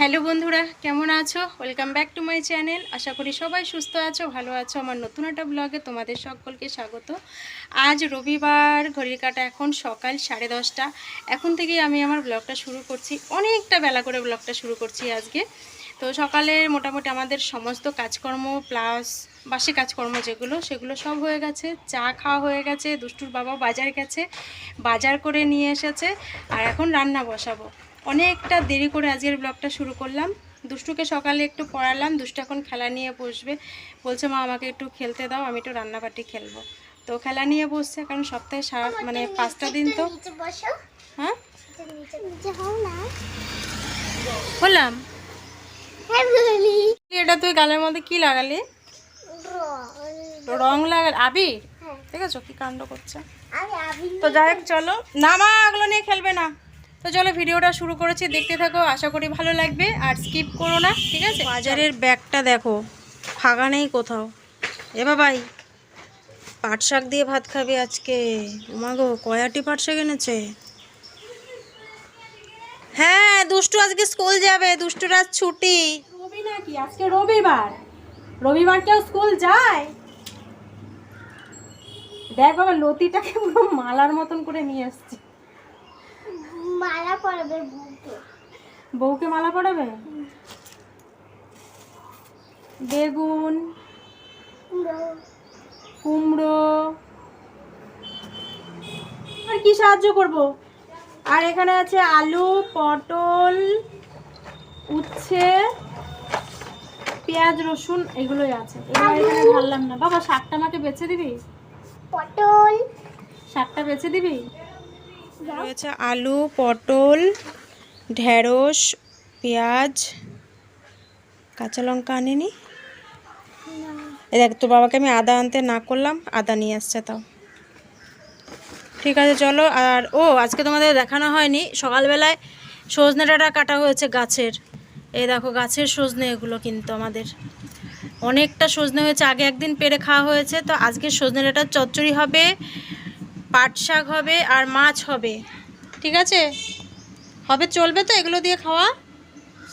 Hello বন্ধুরা, কেমন আছো? Welcome back to my channel আশা করি সবাই সুস্থ আছো, ভালো আছো। আমার নতুন একটা ব্লগে তোমাদের সকলকে স্বাগত। আজ রবিবার, ঘড়ির কাটা এখন সকাল সাড়ে দশটা। এখন থেকেই আমি আমার ব্লগটা শুরু করছি। অনেকটা বেলা করে ব্লগটা শুরু করছি আজকে। তো সকালে মোটামুটি আমাদের সমস্ত কাজকর্ম প্লাস বাসি কাজকর্ম যেগুলো, সেগুলো সব হয়ে গেছে। চা খাওয়া হয়ে গেছে, দুষ্টুর বাবা বাজার গেছে। বাজার করে নিয়ে এসেছে। আর এখন রান্না বসাবো। অনেকটা দেরি করে আজকের ব্লগটা শুরু করলাম। দুষ্টুকে সকালে একটু পড়ালাম দুষ্টু এখন খেলা নিয়ে বসবে। বলছে মা আমাকে একটু খেলতে দাও আমি একটু রান্নাবাটি খেলব। তো খেলা নিয়ে বসছে কারণ সপ্তাহে সারা মানে পাঁচটা দিন তো। হ্যাঁ? বললাম হ্যাঁ এটা তুই গালের মধ্যে কি লাগালি? রং। লাগাল হ্যাঁ। ঠিক আছে কি কাণ্ড করছে? তো যাই হোক চলো। না মা এগুলো নিয়ে খেলবে না। তো চলো ভিডিওটা শুরু করেছি দেখতে থাকো আশা করি ভালো লাগবে আর স্কিপ করো না ঠিক আছে? বাজারের ব্যাগটা দেখো ফাঁকা নেই কোথাও। এ বাবাই পাট শাক দিয়ে ভাত খাবে আজকে। উমাগো কয়াটি পাট শাক এনেছে? হ্যাঁ দুষ্টু আজকে স্কুল যাবে দুষ্টুর আজ ছুটি। রবি নাকি? আজকে রবিবার। রবিবার কেউ স্কুল যায়? দেখ বাবা লতিটাকে পুরো মালার মতন করে নিয়ে আসছে। মালা পরবে বুকে বউকে মালা পরাবে? বেগুন কুমড়ো। আর কি সাহায্য করব? আর এখানে আছে আলু পটল উচ্ছে পেঁয়াজ রসুন এগুলোই আছে। এবার এখানে ঢাললাম না। বাবা শাকটা আমাকে বেছে দিবি? পটল। শাকটা বেছে দিবি? রয়েছে আলু, পটল, ঢেঁড়স, পেঁয়াজ, কাঁচা লঙ্কা আনিনি? দেখ, তোর বাবাকে আমি আদা আনতে না করলাম, আদা নিয়ে আসছে তাও। ঠিক আছে, চলো, আর ও, আজকে তোমাদের দেখানো হয়নি, সকালবেলায় সজনে ডাঁটা কাটা হয়েছে গাছের। এই দেখো, গাছের সজনে এগুলো কিন্তু আমাদের। অনেকটা সজনে হয়েছে, আগে একদিন পেরে খাওয়া হয়েছে, তো আজকে সজনে ডাঁটার চচ্চড়ি হবে। পাট শাক হবে আর মাছ হবে। ঠিক আছে? হবে চলবে তো এগুলো দিয়ে খাওয়া?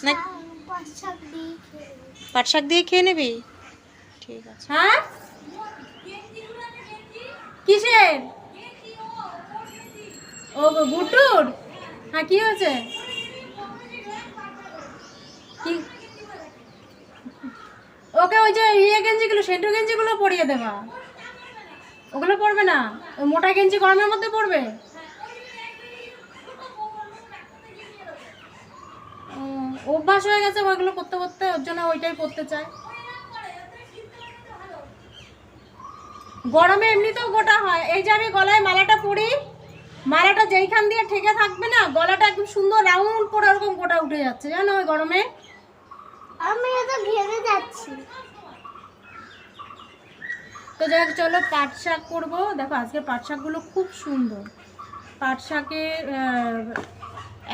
না দিয়ে পাট শাক দিয়ে খেয়ে নিবি? ঠিক আছে। হ্যাঁ? কিসের? ও গুটুর? হ্যাঁ কি হয়েছে? কি? ওকে ওই যে ইয়ে গেঞ্জিগুলো সেন্টু গেঞ্জিগুলো পরিয়ে দেবা। ওগুলো পড়বে না। ওই মোটা গেঞ্জি গরমের মধ্যে পড়বে? অভ্যাস হয়ে গেছে ওইগুলো করতে করতে, ওর জন্য ওইটাই করতে চায়। গরমে এমনিতেও গোটা হয়। এই যে আমি গলায় মালাটা পরি, মালাটা যেইখান দিয়ে ঠেকে থাকবে না, গলাটা একদম সুন্দর রাউন্ড করে ওরকম গোটা উঠে যাচ্ছে। জানো ওই গরমে? আমি তো ঘেমে যাচ্ছি। তো যাই হোক, চলো পাট শাক করব। দেখো, আজকে পাট শাকগুলো খুব সুন্দর। পাট শাকে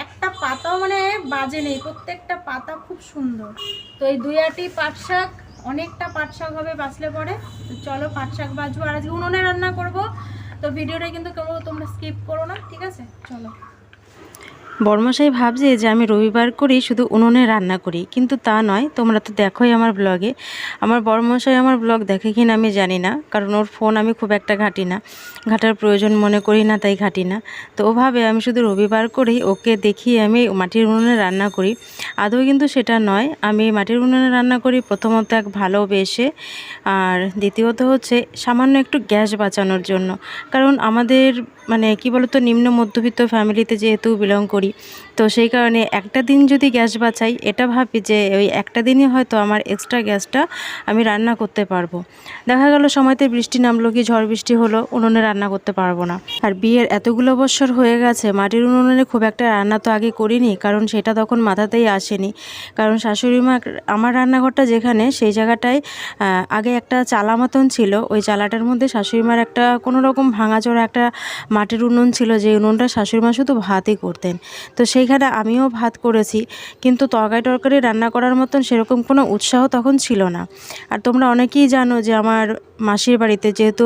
একটা পাতাও মানে বাজে নেই, প্রত্যেকটা পাতা খুব সুন্দর। তো এই দুই আটি পাট শাক, অনেকটা পাট শাক হবে, বাঁচলে পরে। তো চলো পাট শাক বাজবো আর আজকে উনুনে রান্না করব। তো ভিডিওটা কিন্তু কেউ তোমরা স্কিপ করো না, ঠিক আছে? চলো। বর্মশাই ভাবছে যে আমি রবিবার করেই শুধু উনুনে রান্না করি। কিন্তু তা নয়, তোমরা তো দেখোই আমার ব্লগে আমার বর্মশাই আমার ব্লগ দেখে কিনা আমি জানি না, কারণ ওর ফোন আমি খুব একটা ঘাঁটি না। ঘাটার প্রয়োজন মনে করি না, তাই ঘাঁটি না। তো ওভাবে আমি শুধু রবিবার করেই ওকে দেখিয়ে আমি মাটির উনুনে রান্না করি। আদৌ কিন্তু সেটা নয়, আমি মাটির উনুনে রান্না করি প্রথমত এক ভালোবেসে, আর দ্বিতীয়ত হচ্ছে সামান্য একটু গ্যাস বাঁচানোর জন্য। কারণ আমাদের মানে কি বলতো নিম্ন মধ্যবিত্ত ফ্যামিলিতে যেহেতু বিলং করি তো সেই কারণে একটা দিন যদি গ্যাস বাঁচাই, এটা ভাবি যে ওই একটা দিনই হয়তো আমার এক্সট্রা গ্যাসটা আমি রান্না করতে পারব। দেখা গেল সময়তে বৃষ্টি নামলো কি ঝড় বৃষ্টি হলো, উনুনে রান্না করতে পারব না। আর বিয়ের এতগুলো বছর হয়ে গেছে, মাটির উনুনে খুব একটা রান্না তো আগে করিনি, কারণ সেটা তখন মাথাতেই আসেনি। কারণ শাশুড়ি মা আমার রান্নাঘরটা যেখানে, সেই জায়গাটায় আগে একটা চালা মতন ছিল। ওই চালাটার মধ্যে শাশুড়ি মার একটা কোনো রকম ভাঙাচোরা একটা মাটির উনুন ছিল, যে উনুনটা শাশুড়ি মা শুধু ভাতই করতেন। তো সেইখানে আমিও ভাত করেছি, কিন্তু তরকারি টরকারি রান্না করার মতন সেরকম কোনো উৎসাহ তখন ছিল না। আর তোমরা অনেকেই জানো যে আমার মাসির বাড়িতে। যেহেতু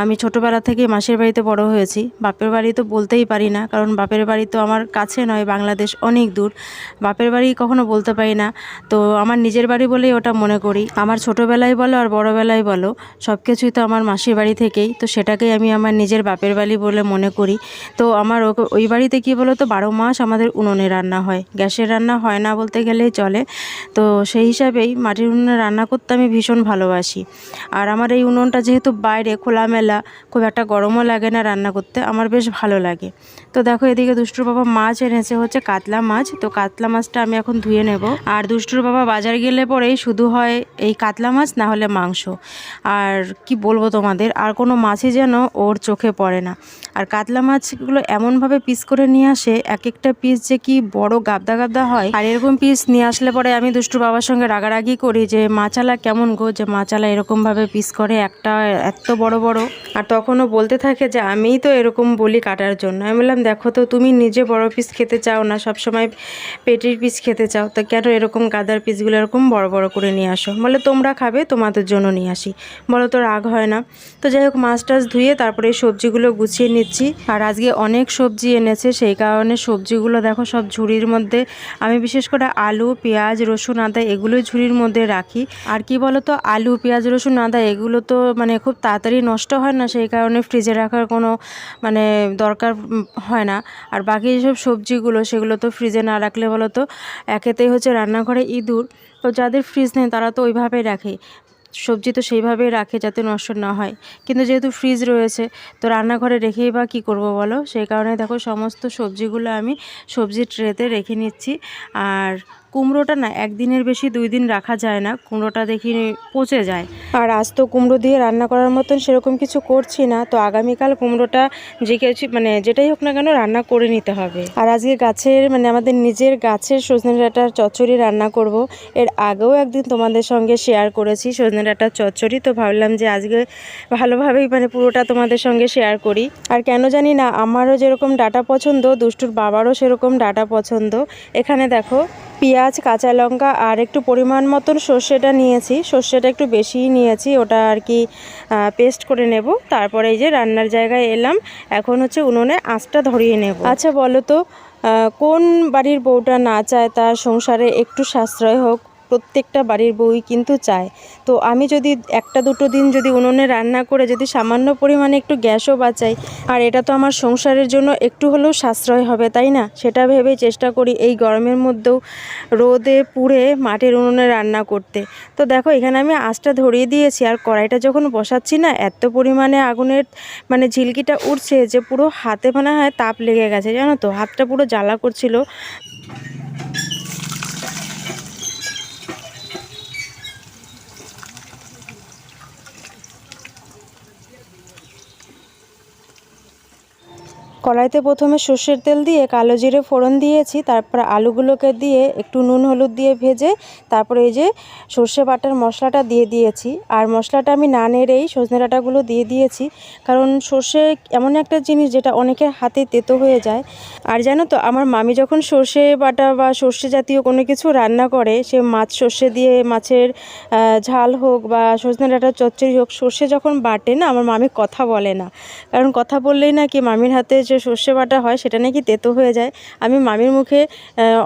আমি ছোটোবেলা থেকে মাসির বাড়িতে বড় হয়েছি, বাপের বাড়ি তো বলতেই পারি না, কারণ বাপের বাড়ি তো আমার কাছে নয়, বাংলাদেশ অনেক দূর। বাপের বাড়ি কখনো বলতে পারি না। তো আমার নিজের বাড়ি বলেই ওটা মনে করি। আমার ছোটোবেলায় বলো আর বড়োবেলায় বলো সব কিছুই তো আমার মাসির বাড়ি থেকেই, তো সেটাকেই আমি আমার নিজের বাপের বাড়ি বলে মনে করি। তো আমার ওই বাড়িতে কী বলো তো বারো মাস আমাদের উনুনে রান্না হয়। গ্যাসের রান্না হয় না বলতে গেলেই চলে। তো সেই হিসাবেই মাটির উনুনে রান্না করতে আমি ভীষণ ভালোবাসি। আর আমার এই উনুনটা যেহেতু বাইরে খোলামেলা, খুব একটা গরমও লাগে না রান্না করতে, আমার বেশ ভালো লাগে। তো দেখো এদিকে দুষ্টুর বাবা মাছ এনেছে, হচ্ছে কাতলা মাছ। তো কাতলা মাছটা আমি এখন ধুয়ে নেব। আর দুষ্টুর বাবা বাজার গেলে পরেই শুধু হয় এই কাতলা মাছ, না হলে মাংস। আর কি বলব তোমাদের, আর কোনো মাছই যেন ওর চোখে পড়ে না। আর কাতলা মাছগুলো এমনভাবে পিস করে নিয়ে আসে এক একটা পিস যে কি বড় গাবদা গাবদা হয়। আর এরকম পিস নিয়ে আসলে পরে আমি দুষ্টু বাবার সঙ্গে রাগারাগি করি যে মাচালা কেমন গো? যে মাচালা এরকমভাবে পিস করে একটা এত বড় বড়। আর তখনও বলতে থাকে যে, আমিই তো এরকম বলি কাটার জন্য। আমি বললাম, দেখো তো, তুমি নিজে বড় পিস খেতে চাও না সব সময় পেটির পিস খেতে চাও। তো কেন এরকম গাদার পিসগুলো এরকম বড় বড় করে নিয়ে আসো? বলে তোমরা খাবে, তোমাদের জন্য নিয়ে আসি। বলো, তো রাগ হয় না? তো যাই হোক, মাছ টাছ ধুয়ে তারপরে সবজিগুলো গুছিয়ে নিচ্ছি। আর আজকে অনেক সবজি এনেছে, সেই কারণে সবজিগুলো দেখো সব ঝুড়ির মধ্যে। আমি বিশেষ করে আলু, পেঁয়াজ, রসুন, আদা এগুলোই ঝুড়ির মধ্যে রাখি। আর কি বলো তো আলু, পেঁয়াজ, রসুন, আদা এগুলো তো মানে খুব তাড়াতাড়ি নষ্ট হয় না, সেই কারণে ফ্রিজে রাখার কোনো মানে দরকার হয় না। আর বাকি যেসব সবজিগুলো, সেগুলো তো ফ্রিজে না রাখলে বলো তো, একেতেই হচ্ছে রান্নাঘরে ইঁদুর। তো যাদের ফ্রিজ নেই, তারা তো ওইভাবেই রাখে। সবজি তো সেইভাবেই রাখে যাতে নষ্ট না হয়। কিন্তু যেহেতু ফ্রিজ রয়েছে, তো রান্নাঘরে রেখেই বা কী করব বলো? সেই কারণে দেখো, সমস্ত সবজিগুলো আমি সবজির ট্রেতে রেখে নিচ্ছি। আর কুমড়োটা না একদিনের বেশি দুই দিন রাখা যায় না, কুমড়োটা দেখি পচে যায়। আর আজ তো কুমড়ো দিয়ে রান্না করার মতন সেরকম কিছু করছি না, তো আগামীকাল কুমড়োটা যে মানে যেটাই হোক না কেন রান্না করে নিতে হবে। আর আজকে গাছের মানে আমাদের নিজের গাছের সজনে ডাঁটার চচ্চড়ি রান্না করব। এর আগেও একদিন তোমাদের সঙ্গে শেয়ার করেছি সজনে ডাঁটার চচ্চড়ি, তো ভাবলাম যে আজকে ভালোভাবেই মানে পুরোটা তোমাদের সঙ্গে শেয়ার করি। আর কেন জানি না, আমারও যেরকম ডাটা পছন্দ, দুষ্টুর বাবারও সেরকম ডাটা পছন্দ। এখানে দেখো পেঁয়াজ, কাঁচা লঙ্কা আর একটু পরিমাণ মতন সর্ষেটা নিয়েছি। সর্ষেটা একটু বেশিই নিয়েছি, ওটা আর কি পেস্ট করে নেব। তারপরে এই যে রান্নার জায়গায় এলাম, এখন হচ্ছে উনুনে আঁচটা ধরিয়ে নেব। আচ্ছা বলো তো কোন বাড়ির বউটা না চায় তার সংসারে একটু সাশ্রয় হোক? প্রত্যেকটা বাড়ির বউই কিন্তু চায়। তো আমি যদি একটা দুটো দিন যদি উনুনে রান্না করে যদি সামান্য পরিমাণে একটু গ্যাসও বাঁচাই, আর এটা তো আমার সংসারের জন্য একটু হলেও সাশ্রয় হবে, তাই না? সেটা ভেবেই চেষ্টা করি এই গরমের মধ্যেও রোদে পুড়ে মাটির উনুনে রান্না করতে। তো দেখো, এখানে আমি আঁচটা ধরিয়ে দিয়েছি, আর কড়াইটা যখন বসাচ্ছি না, এত পরিমাণে আগুনের মানে ঝিলকিটা উঠছে যে পুরো হাতে মনে হয় তাপ লেগে গেছে, জানো তো? হাতটা পুরো জ্বালা করছিল। কড়াইতে প্রথমে সর্ষের তেল দিয়ে কালো জিরে ফোড়ন দিয়েছি, তারপর আলুগুলোকে দিয়ে একটু নুন হলুদ দিয়ে ভেজে, তারপরে এই যে সর্ষে বাটার মশলাটা দিয়ে দিয়েছি। আর মশলাটা আমি না নেড়েই সজনে ডাঁটাগুলো দিয়ে দিয়েছি, কারণ সর্ষে এমন একটা জিনিস যেটা অনেকের হাতে তেতো হয়ে যায়। আর জানো তো, আমার মামি যখন সর্ষে বাটা বা সর্ষে জাতীয় কোনো কিছু রান্না করে, সে মাছ সর্ষে দিয়ে মাছের ঝাল হোক বা সজনে ডাঁটার চচ্চড়ি হোক, সর্ষে যখন বাটে না, আমার মামি কথা বলে না। কারণ কথা বললেই নাকি মামির হাতে যে সর্ষে বাটা হয় সেটা নাকি তেতো হয়ে যায়। আমি মামির মুখে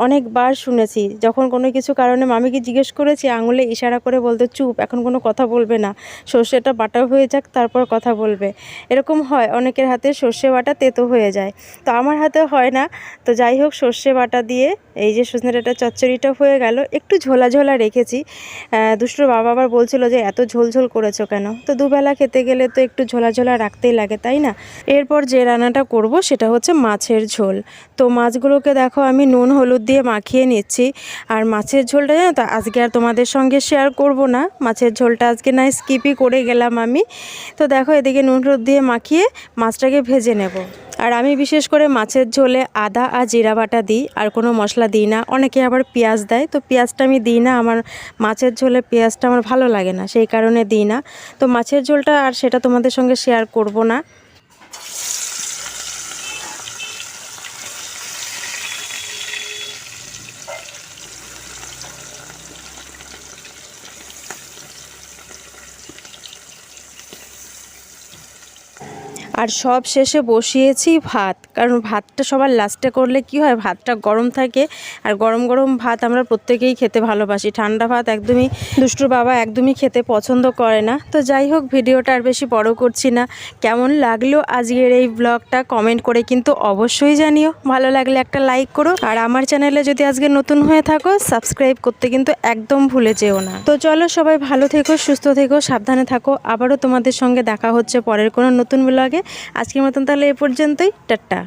অনেকবার শুনেছি। যখন কোনো কিছু কারণে মামিকে জিজ্ঞেস করেছি, আঙুলে ইশারা করে বলতে, চুপ, এখন কোনো কথা বলবে না। সর্ষেটা বাটা হয়ে যাক, তারপর কথা বলবে। এরকম হয়, অনেকের হাতে সর্ষে বাটা তেতো হয়ে যায়। তো আমার হাতে হয় না। তো যাই হোক, সর্ষে বাটা দিয়ে এই যে সজনে ডাঁটা চচ্চড়িটা হয়ে গেল। একটু ঝোলা ঝোলা রেখেছি। দুষ্টুর বাবা আবার বলছিল যে, এত ঝোল ঝোল করেছ কেন? তো দুবেলা খেতে গেলে তো একটু ঝোলা ঝোলা রাখতেই লাগে, তাই না? এরপর যে রান্নাটা করব সেটা হচ্ছে মাছের ঝোল। তো মাছগুলোকে দেখো, আমি নুন, হলুদ দিয়ে মাখিয়ে নিচ্ছি। আর মাছের ঝোলটা জানো তো, আজকে আর তোমাদের সঙ্গে শেয়ার করব না। মাছের ঝোলটা আজকে না স্কিপই করে গেলাম আমি। তো দেখো, এদিকে নুন, হলুদ দিয়ে মাখিয়ে মাছটাকে ভেজে নেব। আর আমি বিশেষ করে মাছের ঝোলে আদা আর জিরা বাটা দিই, আর কোনো মশলা দিই না। অনেকে আবার পেঁয়াজ দেয়, তো পেঁয়াজটা আমি দিই না। আমার মাছের ঝোলে পেঁয়াজটা আমার ভালো লাগে না, সেই কারণে দিই না। তো মাছের ঝোলটা আর সেটা তোমাদের সঙ্গে শেয়ার করব না। আর সব শেষে বসিয়েছি ভাত। কারণ ভাতটা সবার লাস্টে করলে কি হয়? ভাতটা গরম থাকে আর গরম গরম ভাত আমরা প্রত্যেকেই খেতে ভালোবাসি। ঠান্ডা ভাত একদমই দুষ্টুর বাবা একদমই খেতে পছন্দ করে না। তো যাই হোক, ভিডিওটা আর বেশি বড় করছি না। কেমন লাগল আজকের এই ব্লগটা কমেন্ট করে কিন্তু অবশ্যই জানিও। ভালো লাগলে একটা লাইক করো। আর আমার চ্যানেলে যদি আজকে নতুন হয়ে থাকো সাবস্ক্রাইব করতে কিন্তু একদম ভুলে যেও না। তো চলো সবাই ভালো থেকো, সুস্থ থেকো, সাবধানে থাকো। আবারও তোমাদের সঙ্গে দেখা হচ্ছে পরের কোনো নতুন ব্লগে আজকের মতন তাহলে এ পর্যন্তই। টাটা।